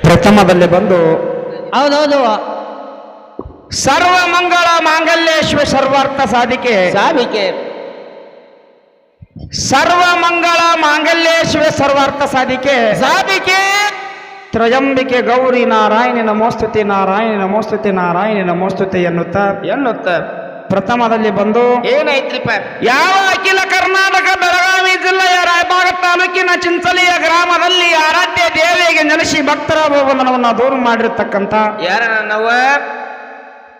ಪ್ರಥಮದಲ್ಲಿ ಬಂದು ಹೌದೌದು. ಸರ್ವ ಮಂಗಳ ಮಾಂಗಲ್ಯೇಶ್ವ ಸರ್ವಾರ್ಥ ಸಾಧಿಕೆ. ಸಾಧಿಕೆ. ಸರ್ವ ಮಂಗಳ ಮಾಂಗಲ್ಯೇಶ್ವ ಸರ್ವಾರ್ಥ ಸಾಧಿಕೆ. ಸಾಧಿಕೆ. ತ್ರಯಂಬಿಕೆ ಗೌರಿ ನಾರಾಯನಿನ ಮೋಸ್ತುತಿ ನಾರಾಯಣಿನ ಮೋಸ್ತುತಿ ನಾರಾಯಣಿನ ಮೋಸ್ತುತಿ ಎನ್ನುತ್ತ ಎನ್ನುತ್ತ ಪ್ರಥಮದಲ್ಲಿ ಬಂದು ಏನೈತ್ರಿಪ್ಪ ಯಾವ ಅಖಿಲ ಕರ್ನಾಟಕ ಬೆಳಗಾವಿ ಜಿಲ್ಲೆಯ ರಾಯಬಾಗ ತಾಲೂಕಿನ ಚಿಂಚಲಿಯ ಗ್ರಾಮದಲ್ಲಿ ಆರಾಧ್ಯ ದೇವಿಗೆ ನೆಲೆಸಿ ಭಕ್ತರ ಭವನವನ್ನು ದೂರ ಮಾಡಿರ್ತಕ್ಕಂಥ ಯಾರ ನನ್ನವ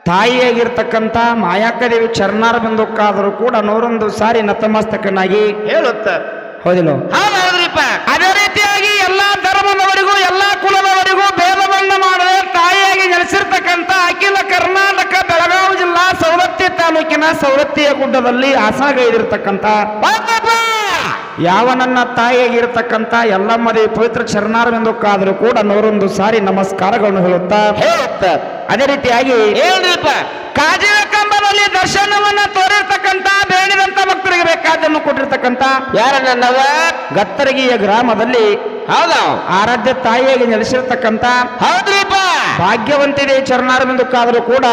ತಾಯಿಯಾಗಿರ್ತಕ್ಕಂಥ ಮಾಯಾಕದೇವಿ ಚರಣಾರ ಬಂದುಕ್ಕಾದರೂ ಕೂಡ ನೂರೊಂದು ಸಾರಿ ನತಮಸ್ತಕನಾಗಿ ಹೇಳುತ್ತ? ಹೌದಿಲ್ಲ? ಹೌದ್ರಿಪ್ಪ ಅದೇ ತಾಲೂಕಿನ ಸೌರತ್ತಿಯ ಗುಡ್ಡದಲ್ಲಿ ಆಸನಗೈದಿರ್ತಕ್ಕಂಥ ಯಾವ ನನ್ನ ತಾಯಿಯಾಗಿರ್ತಕ್ಕಂಥ ಎಲ್ಲಮ್ಮ ದೇವಿ ಪವಿತ್ರ ಚರಣಾರವೆಂದಕ್ಕಾದರೂ ಕೂಡ ನೂರೊಂದು ಸಾರಿ ನಮಸ್ಕಾರಗಳನ್ನು ಹೇಳುತ್ತಾ ಹೇಳುತ್ತ? ಅದೇ ರೀತಿಯಾಗಿ ಹೇಳ್ರಿಪ್ಪ ಕಾಜಿನ ಕಂಬದಲ್ಲಿ ದರ್ಶನವನ್ನ ತೋರಿರ್ತಕ್ಕಂತ ಬೇಡಿದಂತ ಭಕ್ತರಿಗೆ ಬೇಕಾದನ್ನು ಕೊಟ್ಟಿರ್ತಕ್ಕಂತ ಯಾರ ನನ್ನವ ಗತ್ತರಗಿಯ ಗ್ರಾಮದಲ್ಲಿ ಹೌದಾ. ಆರಾಧ್ಯ ತಾಯಿಯಾಗಿ ನೆಲೆಸಿರ್ತಕ್ಕಂತ ಹೌದ್ರಿಪ್ಪ. ಭಾಗ್ಯವಂತಿದೆ ಚರಣಾರವಿಂದಕ್ಕಾದರೂ ಕೂಡ.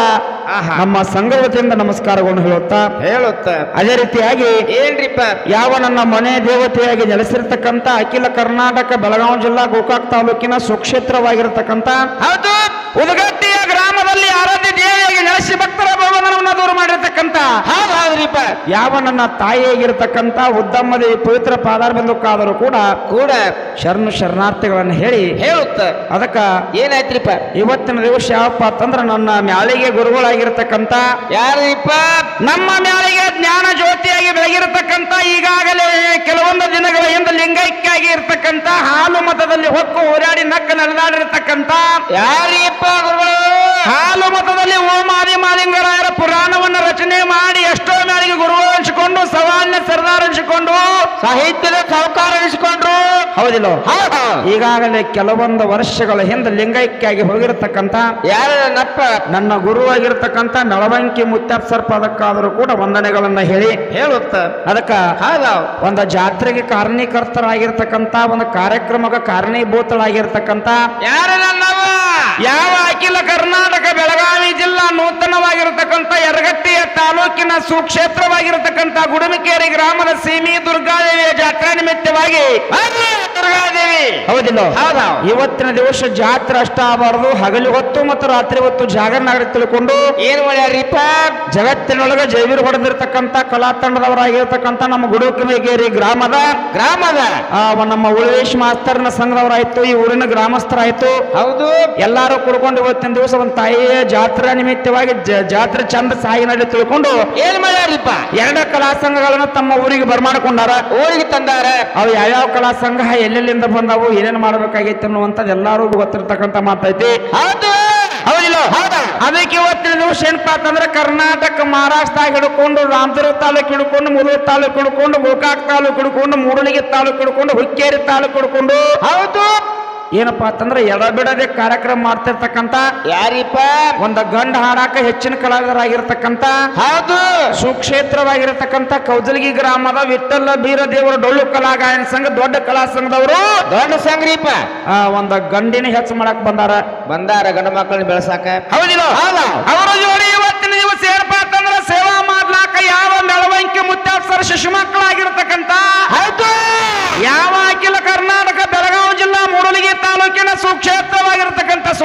ನಮ್ಮ ಸಂಘ ವತಿಯಿಂದ ನಮಸ್ಕಾರಗಳನ್ನು ಹೇಳುತ್ತಾ ಹೇಳುತ್ತ. ಅದೇ ರೀತಿಯಾಗಿ ಏನ್ರಿಪ್ಪ ಯಾವ ನನ್ನ ಮನೆ ದೇವತೆಯಾಗಿ ನೆಲೆಸಿರ್ತಕ್ಕಂತ ಅಖಿಲ ಕರ್ನಾಟಕ ಬೆಳಗಾವಿ ಜಿಲ್ಲಾ ಗೋಕಾಕ್ ತಾಲೂಕಿನ ಸುಕ್ಷೇತ್ರವಾಗಿರತಕ್ಕಂಥ ಹೌದು. ಉದಗಟ್ಟಿಯ ಗ್ರಾಮದಲ್ಲಿ ಆರಾಧ್ಯ ದೇವಿಯಾಗಿ ನೆಲೆಸಿ ಭಕ್ತರ ಭವನವನ್ನು ದೂರ ಯಾವ ನನ್ನ ತಾಯಿಯಾಗಿರ್ತಕ್ಕಂಥ ಉದ್ದಮ್ಮದಿ ಪವಿತ್ರ ಪಾದಾರ ಬಂದಕ್ಕಾದರೂ ಕೂಡ ಕೂಡ ಶರಣ ಶರಣಾರ್ಥಿಗಳನ್ನು ಹೇಳಿ ಹೇಳುತ್ತ. ಅದಕ್ಕ ಏನಾಯ್ತ್ರಿಪ್ಪ? ಇವತ್ತಿನ ದಿವಸ ಯಾವಪ್ಪ ಅಂತಂದ್ರ ನನ್ನ ಮ್ಯಾಳಿಗೆ ಗುರುಗಳಾಗಿರ್ತಕ್ಕಂಥ ಯಾರಿಪ್ಪ? ನಮ್ಮ ಮ್ಯಾಳಿಗೆ ಜ್ಞಾನ ಜ್ಯೋತಿಯಾಗಿ ಬೆಳಗಿರತಕ್ಕಂತ ಈಗಾಗಲೇ ಕೆಲವೊಂದು ದಿನಗಳ ಹಿಂದೆ ಲಿಂಗೈಕ್ಯಾಗಿ ಇರ್ತಕ್ಕಂಥ ಹಾಲು ಮತದಲ್ಲಿ ಹೊಕ್ಕು ಓಡಾಡಿ ನಕ್ಕ ನಡೆದಾಡಿರ್ತಕ್ಕಂಥ ಯಾರಿಪ್ಪ ಗುರುಗಳು? ಹಾಲು ಮತದಲ್ಲಿ ಓಮಾದಿ ಮಾಲಿಂಗರಾಯರ ಪುರಾಣವನ್ನು ರಚನೆ ಮಾಡಿ ಎಷ್ಟೋ ಮ್ಯಾಳಿಗೆ ಗುರುಗಳು ಅನಿಸಿಕೊಂಡು ಸವಾಲಿನ ಅನಿಸಿಕೊಂಡು ಸಾಹಿತ್ಯದ ಸಹಕಾರ ಎನಿಸಿಕೊಂಡ್ರು ಹೌದಿಲ್ಲ. ಹೌದು ಈಗಾಗಲೇ ಕೆಲವೊಂದು ವರ್ಷಗಳ ಹಿಂದೆ ಲಿಂಗೈಕ್ಯಾಗಿ ಹೋಗಿರತಕ್ಕಂಥ ಯಾರ ನನ್ನಪ್ಪ ನನ್ನ ಗುರುವಾಗಿರ್ತಕ್ಕಂಥ ಮೆಳವಂಕಿ ಮುತ್ಯಾಪ್ಸರ್ ಪದಕ್ಕಾದರೂ ಕೂಡ ವಂದನೆಗಳನ್ನ ಹೇಳಿ. ಹೇಳುತ್ತ. ಅದಕ್ಕ ಒಂದು ಜಾತ್ರೆಗೆ ಕಾರಣೀಕರ್ತರಾಗಿರ್ತಕ್ಕಂಥ ಒಂದು ಕಾರ್ಯಕ್ರಮಕ್ಕೆ ಕಾರಣೀಭೂತರಾಗಿರ್ತಕ್ಕಂಥ ಯಾರ ಯಾವ ಅಖಿಲ ಕರ್ನಾಟಕ ಬೆಳಗಾವಿ ಜಿಲ್ಲಾ ನೂತನವಾಗಿರತಕ್ಕಂಥ ಯರಗಟ್ಟಿಯ ತಾಲೂಕಿನ ಸುಕ್ಷೇತ್ರವಾಗಿರತಕ್ಕಂಥ ಗುಡುಮಿಕೇರಿ ಗ್ರಾಮದ ಸೀಮಿ ದುರ್ಗಾದೇವಿಯ ಜಾತ್ರಾ ನಿಮಿತ್ತವಾಗಿ ದುರ್ಗಾದೇವಿ. ಹೌದಿಲ್ಲ? ಹೌದಾ. ಇವತ್ತಿನ ದಿವಸ ಜಾತ್ರೆ ಅಷ್ಟ ಆಗಬಾರದು. ಹಗಲು ಹೊತ್ತು ಮತ್ತು ರಾತ್ರಿ ಹೊತ್ತು ಜಾಗರಣ ತಿಳ್ಕೊಂಡು ಏನ್ ಮಾಡ್ಯಾರಿಪ್ಪ ಜಗತ್ತಿನೊಳಗೆ ಜೈವಿರ್ ಹೊಡೆದಿರ್ತಕ್ಕಂಥ ಕಲಾ ತಂಡದವರಾಗಿರ್ತಕ್ಕಂಥ ನಮ್ಮ ಗುಡುಕಮೇಗೇರಿ ಗ್ರಾಮದ ಗ್ರಾಮದ? ಆ, ನಮ್ಮ ಉಳವೇಶ್ ಮಾಸ್ತರ್ನ ಸಂಘದವರಾಯ್ತು ಈ ಊರಿನ ಗ್ರಾಮಸ್ಥರಾಯ್ತು. ಹೌದು. ಎಲ್ಲಾರು ಕುಡ್ಕೊಂಡು ಇವತ್ತಿನ ದಿವಸ ಒಂದ್ ತಾಯಿಯ ಜಾತ್ರಾ ನಿಮಿತ್ತವಾಗಿ ಜ- ಜಾತ್ರೆ ಚಂದ ಸಾಯಿ ನಡಿ ತಿಳ್ಕೊಂಡು ಏನ್ ಮಾಡ್ಯಾರಿಪ್ಪ ಎರಡ ಕಲಾ ಸಂಘಗಳನ್ನ ತಮ್ಮ ಊರಿಗೆ ಬರ್ಮಾಡ್ಕೊಂಡಾರ. ಊರಿಗೆ ತಂದಾರ? ಅವು ಯಾವ್ಯಾವ ಕಲಾ ಸಂಘ? ಎಲ್ಲೆಲ್ಲಿಂದ ಬಂದವು ಏನೇನು ಮಾಡಬೇಕಾಗಿತ್ತು ಅನ್ನುವಂಥದ್ದು ಎಲ್ಲರೂ ಗೊತ್ತಿರ್ತಕ್ಕಂಥ ಮಾತೈತಿ. ಹೌದು. ಹೌದಿಲ್ಲ? ಅದಕ್ಕೆ ಇವತ್ತಿನ ದಿವಸ ಏನಪ್ಪಾ ಅಂತಂದ್ರೆ ಕರ್ನಾಟಕ ಮಹಾರಾಷ್ಟ್ರ ಹಿಡ್ಕೊಂಡು ರಾಮದುರ್ಗ ತಾಲೂಕು ಹಿಡ್ಕೊಂಡು ಮುರುಳು ತಾಲೂಕು ಹಿಡ್ಕೊಂಡು ಗೋಕಾಕ್ ತಾಲೂಕು ಹಿಡ್ಕೊಂಡು ಮೂಡಲಿಗೆ ತಾಲೂಕು ಹಿಡ್ಕೊಂಡು ಹುಕ್ಕೇರಿ ತಾಲೂಕು ಹಿಡ್ಕೊಂಡು ಹೌದು. ಏನಪ್ಪಾ ಅಂತಂದ್ರೆ ಎಡಬಿಡದೆ ಕಾರ್ಯಕ್ರಮ ಮಾಡ್ತಿರ್ತಕ್ಕಂತ ಯಾರಿಪ್ಪ? ಒಂದ ಗಂಡ ಹಾಡಾಕ ಹೆಚ್ಚಿನ ಕಲಾವಿದರಾಗಿರ್ತಕ್ಕಂತ ಹೌದು. ಸುಕ್ಷೇತ್ರವಾಗಿರತಕ್ಕಂತ ಕೌಜಲಗಿ ಗ್ರಾಮದ ವಿಠಲ ಬೀರದೇವರ ಡೊಳ್ಳು ಕಲಾ ಗಾಯನ ಸಂಘ ದೊಡ್ಡ ಕಲಾ ಸಂಘದವರು. ದೊಡ್ಡ ಸಂಘರಿಪ್ಪ ಆ, ಒಂದ ಗಂಡಿನ ಹೆಚ್ಚು ಮಾಡಕ್ ಬಂದಾರ. ಬಂದಾರ ಗಂಡ ಮಕ್ಕಳನ್ನ ಬೆಳೆಸಾಕ. ಹೌದಿಲ್ಲ? ಹೌದು. ಅವರ ಜೋಡಿ ಇವತ್ತಿನ ದಿವಸ ಏನಪ್ಪಾ ಅಂತಂದ್ರೆ ಸೇವಾ ಮಾಡ್ಲಾಕ ಯಾವ ಮೆಳವಂಕಿ ಮುತ್ತಾಸರ ಶಿಶು ಮಕ್ಕಳಾಗಿರ್ತಕ್ಕಂಥ ಹೌದು ಯಾವ ಅಖಿಲ ಕರ್ನಾಟಕ ಬೆಳಗಾವಿ ಜಿಲ್ಲಾ ಮೂಡಲಿಗೆ ತಾಲೂಕಿನ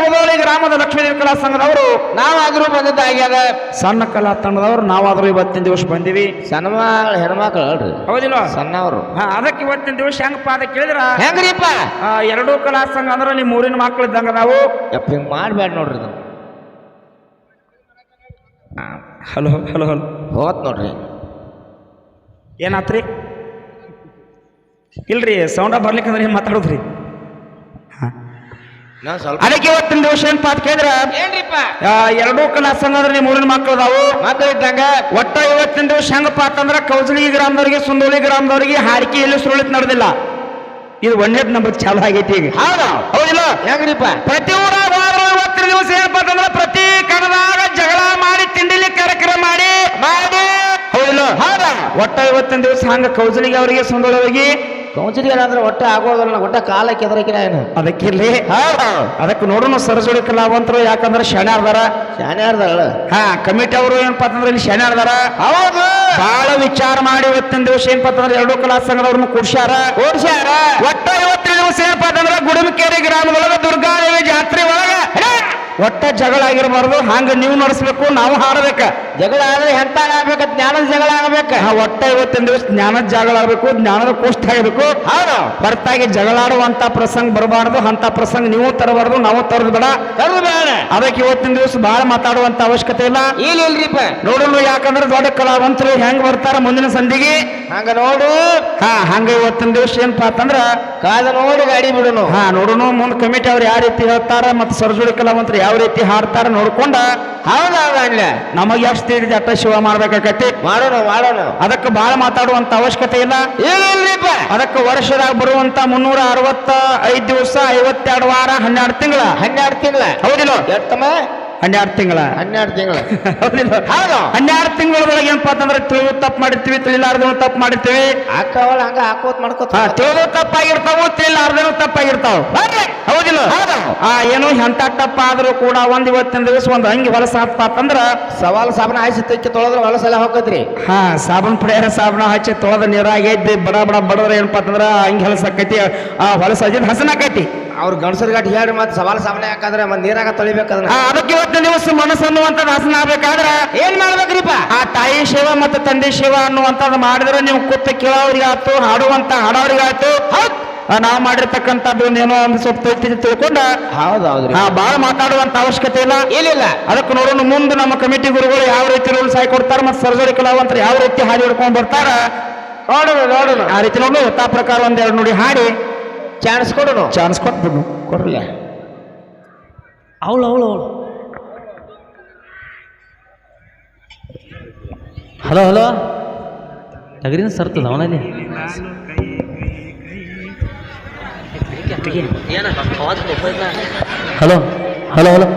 ಸುಳದೋಳಿ ಗ್ರಾಮದ ಲಕ್ಷ್ಮೀದೇವಿ ಕಲಾ ಸಂಘದವರು ನಾವಾದ್ರೂ ಬಂದದ್ದಾಗ್ಯದ ಸಣ್ಣ ಕಲಾ ತಂಡದವರು ನಾವಾದ್ರೂ ಇವತ್ತಿನ ದಿವಸ ಬಂದಿವಿ. ಸಣ್ಣ ಮಕ್ಳು ಹೆಣ್ಮಕ್ಳು ಅಲ್ರಿ. ಹೌದಿಲ್ಲ ಸಣ್ಣವರು. ಹಾ, ಅದಕ್ಕೆ ಇವತ್ತಿನ ದಿವಸ ಹೆಂಗಪ್ಪ ಅಂತ ಕೇಳಿದ್ರ? ಹೆಂಗ್ರಿಪ್ಪ? ಆ, ಎರಡೂ ಕಲಾ ಸಂಘ ಅಂದ್ರೆ ನಿಮ್ಮ ಊರಿನ ಮಕ್ಕಳು ಇದ್ದಂಗ ನಾವು. ಯಪ್ಪ ಹಿಂಗ್ ಮಾಡ್ಬೇಡ ನೋಡ್ರಿ ಇದನ್ನ. Hello hello hello. ಹೋತ್ ನೋಡ್ರಿ. ಏನಾತ್ರಿ? ಇಲ್ರಿ ಸೌಂಡ ಬರ್ಲಿಕ್ಕಂದ್ರೆ ಅಂದ್ರೆ ಮಾತಾಡೋದ್ರಿ. ಅದಕ್ಕೆ ಇವತ್ತಿನ ದಿವಸ ಏನ್ ಪಾತ್ ಕೇಳಿದ್ರ ಏನ್ರಿಪ್ಪ? ಎರಡೂ ಕಲಾ ಸಂಘ ಅಂದ್ರೆ ನಿಮ್ಮ ಊರಿನ ಮಕ್ಕಳು ಅದಾವು. ಮಕ್ಳು ಇದ್ದಂಗ? ಒಟ್ಟ ಇವತ್ತಿನ ದಿವಸ ಹೆಂಗಪ್ಪ ಅಂತಂದ್ರ ಕೌಜಲಗಿ ಗ್ರಾಮದವರಿಗೆ ಸುಂದೋಳಿ ಗ್ರಾಮದವರಿಗೆ ಹಾರಿಕೆ ಎಲ್ಲಿ ಸುರುಳಿತ್ ನಡೆದಿಲ್ಲ. ಇದು ಒಂದೇ ನಂಬರ್ ಚಾಲು ಆಗೈತಿ ಈಗ. ಹೌದಾ? ಹೌದಿಲ್ಲ? ಹೆಂಗ್ರಿಪ್ಪ? ಪ್ರತಿ ಊರಾಗ ಇವತ್ತಿನ ದಿವಸ ಏನಪ್ಪ ಅಂತಂದ್ರ ಪ್ರತಿ ಕಣದಾಗ ಜಗಳ ಮಾಡಿ ತಿಂಡಿಲಿ ಕಾರ್ಯಕ್ರಮ ಮಾಡಿ. ಮಾಡಿ. ಹೌದಿಲ್ಲ? ಹೌದಾ? ಒಟ್ಟ ಇವತ್ತಿನ ದಿವಸ ಹಂಗ ಕೌಜಲಿಗೆ ಅವರಿಗೆ ಸುಂದರವರಿಗೆ ಕೌನ್ಸಿಲಿಗೆ ಅಂದ್ರೆ ಒಟ್ಟ ಆಗೋದಲ್ಲ ಒಟ್ಟ ಕಾಲ ಕೆದರಕಿನ ಏನು? ಅದಕ್ಕಿಲ್ಲಿ ಅದಕ್ಕೆ ನೋಡೋಣ ಸರಸ್ವತಿ ಕಲಾವಂತರು ಯಾಕಂದ್ರೆ ಶಣ ಅದಾರ ಶಾನೆ ಯಾರ್ದಲ್ಲ ಹಾ ಕಮಿಟಿ ಅವರು ಏನಪ್ಪಾ ಅಂತಂದ್ರೆ ಇಲ್ಲಿ ಶಣ ಅದಾರ ಹೌದು. ಬಹಳ ವಿಚಾರ ಮಾಡಿ ಇವತ್ತಿನ ದಿವಸ ಏನಪ್ಪಾ ಅಂತಂದ್ರೆ ಎರಡು ಕಲಾ ಸಂಘದವ್ರನ್ನ ಕೂಡ್ಸ್ಯಾರ. ಓಡ್ಸ್ಯಾರ ಒಟ್ಟ ಇವತ್ತಿನ ದಿವಸ ಏನಪ್ಪ ಅಂತಂದ್ರೆ ಗುಡುಮಕೇರಿ ಗ್ರಾಮದೊಳಗ ದುರ್ಗಾದೇವಿ ಜಾತ್ರೆ ಒಟ್ಟ ಜಗಳ ಆಗಿರಬಾರ್ದು. ಹಂಗ ನೀವು ನಡೆಸ್ಬೇಕು ನಾವು ಹಾರಬೇಕ ಜಗಳ ಆದ್ರೆ ಎಂತ ಆಗ್ಬೇಕ? ಜ್ಞಾನದ ಜಗಳ ಆಗ್ಬೇಕ. ಒಟ್ಟ ಇವತ್ತಿನ ದಿವಸ ಜ್ಞಾನದ ಜಗಳ ಆಗ್ಬೇಕು ಜ್ಞಾನದ ಕೋಷ್ಟ ಆಗಬೇಕು. ಹೌದು. ಹೊರತಾಗಿ ಜಗಳಾಡುವಂತ ಪ್ರಸಂಗ ಬರಬಾರ್ದು ಅಂತ ಪ್ರಸಂಗ ನೀವು ತರಬಾರ್ದು ನಾವು ತರದು ಬೇಡ. ಬೇಡ. ಅದಕ್ಕೆ ಇವತ್ತಿನ ದಿವಸ ಬಹಳ ಮಾತಾಡುವಂತ ಅವಶ್ಯಕತೆ ಇಲ್ಲ. ಇಲ್ಲ ಇಲ್ರಿಪ್ಪ. ನೋಡಲು ಯಾಕಂದ್ರೆ ದೊಡ್ಡ ಕಲಾವಂತರು ಹೆಂಗ್ ಬರ್ತಾರ ಮುಂದಿನ ಸಂಧಿಗೆ ಹಂಗ ನೋಡು. ಹಾ ಹಂಗ ಇವತ್ತಿನ ದಿವಸ ಏನಪ್ಪಾ ಅಂತಂದ್ರ ಕಾದ ನೋಡಿ ಗಾಡಿ ಬಿಡುನು. ಹಾ ನೋಡೋನು. ಮುಂದ್ ಕಮಿಟಿ ಅವ್ರು ಯಾವ ರೀತಿ ಹೇಳ್ತಾರ ಮತ್ತೆ ಸರ್ಜುಡಿ ಕಲಾವಂತರು ಯಾವ ರೀತಿ ಹಾಡ್ತಾರ ನೋಡ್ಕೊಂಡ? ಹೌದಾ ಅಲ್ಲ ನಮಗ್ ಎಷ್ಟು ತಿಳಿದ ಅಟ್ಟ ಶಿವ ಮಾಡ್ಬೇಕಾಕತಿ ಮಾಡೋಣ ಮಾಡೋಣ. ಅದಕ್ಕೆ ಬಹಳ ಮಾತಾಡುವಂತ ಅವಶ್ಯಕತೆ ಇಲ್ಲ. ಏನಿಲ್ಲಪ್ಪ ಅದಕ್ಕೆ ವರ್ಷದಾಗ ಬರುವಂತ ಮುನ್ನೂರ ಅರವತ್ತ ಐದ್ ದಿವಸ ಐವತ್ತೆರಡು ವಾರ ಹನ್ನೆರಡು ತಿಂಗಳ. ಹನ್ನೆರಡು ತಿಂಗಳ. ಹೌದಿಲ್ಲ? ಎತ್ತಮ್ಮ ಹನ್ನೆರಡು ತಿಂಗಳ. ಹನ್ನೆರಡು ತಿಂಗಳ. ಹನ್ನೆರಡು ತಿಂಗಳೊಳಗೆ ಏನಪ್ಪಾ ಅಂತಂದ್ರೆ ತಿಳಿದು ತಪ್ಪು ಮಾಡಿರ್ತೀವಿ ತಿಳಿಲಾರ್ದೇನು ತಪ್ಪು ಮಾಡಿರ್ತೀವಿ. ಅಕ್ಕವಳ ಹಂಗ ಹಾಕೋತ್ ಮಾಡ್ಕೋತ ತಿಳಿದು ತಪ್ಪಾಗಿರ್ತಾವು ತಿಳಿಲಾರ್ದೇನು ತಪ್ಪಾಗಿರ್ತಾವ. ಹೌದಿಲ್ಲ. ಹೌದು. ಆ ಏನು ಎಂತ ತಪ್ಪ ಆದ್ರೂ ಕೂಡ ಒಂದ್ ಇವತ್ತಿನ ದಿವಸ ಒಂದ್ ಹಂಗೆ ಹೊಲಸ ಅಂತಂದ್ರ ಸವಾಲ್ ಸಾಬನ ಆಯ್ಸಿ ತೆಕ್ಕಿ ತೊಳೆದ್ರೆ ಹೊಲಸೆಲ್ಲ ಹೋಗತ್ರಿ. ಹಾ ಸಾಬನ್ ಪಡೆಯರ ಸಾಬನ ಹಚ್ಚಿ ತೊಳೆದ ನೀರಾಗಿ ಎದ್ದಿ ಬಡ ಬಡ ಬಡದ್ರ ಏನಪ್ಪಾ ಅಂತಂದ್ರ ಹಂಗೆ ಹೊಲಸ ಆಕೈತಿ ಆ ಹೊಲಸ ಅಜಿದ್ ಹಸನ ಆಕೈತಿ ಅವ್ರ ಗಂಡಸರ್ ಘಾಟ್ ಹೇಳ್ರಿ ಮತ್ತೆ ಸವಾಲ್ ಸಾಮಾನ್ಯ ಯಾಕಂದ್ರೆ ಮತ್ತೆ ನೀರಾಗ ತೊಳಿಬೇಕಂದ್ರೆ ಅದಕ್ಕೆ ಇವತ್ತಿನ ದಿವಸ ಮನಸ್ಸು ಅನ್ನುವಂಥದ್ದು ಆಗ್ಬೇಕಾದ್ರೆ ಏನು ಮಾಡ್ಬೇಕ್ರಿಪ್ಪ? ಆ ತಾಯಿ ಸೇವಾ ಮತ್ತು ತಂದೆ ಸೇವಾ ಅನ್ನುವಂಥದ್ದು ಮಾಡಿದ್ರೆ ನೀವು ಕೂತು ಕೇಳೋರಿಗಾಯ್ತು ಹಾಡುವಂತ ಹಾಡೋರಿಗಾಯ್ತು ನಾವು ಮಾಡಿರ್ತಕ್ಕಂಥದ್ದು ಏನೋ ಒಂದು ಸ್ವಲ್ಪ ತಿಳ್ಕೊಂಡು ತಿಳ್ಕೊಂಡ ಹೌದೌದು ಆ, ಬಾಳ ಮಾತಾಡುವಂತ ಅವಶ್ಯಕತೆ ಇಲ್ಲ. ಇಲ್ಲ ಅದಕ್ಕೆ ನೋಡೋಣ ಮುಂದೆ ನಮ್ಮ ಕಮಿಟಿ ಗುರುಗಳು ಯಾವ ರೀತಿ ರೂಲ್ಸ್ ಹಾಕಿ ಕೊಡ್ತಾರೆ ಮತ್ತು ಸರ್ಜರಿ ಕಲಾವಂತರು ಯಾವ ರೀತಿ ಹಾಡಿ ಹಿಡ್ಕೊಂಡು ಬರ್ತಾರ. ನೋಡೋಣ ನೋಡೋಣ. ಆ ರೀತಿ ನೋಡೋಣ ಯಥಾ ಪ್ರಕಾರ ಒಂದೆರಡು ನೋಡಿ ಹಾಡಿ. ಚಾನ್ಸ್ ಕೊಡೋಣ ಚಾನ್ಸ್ ಕೊಟ್ಬಿಡು ಕೊಡ್ರಲ್ಲ. ಅವಳು ಅವಳು ಅವಳು. Hello hello. ಟಗರಿನ ಸರ್ತದ ಅವನಲ್ಲಿ. Hello hello hello.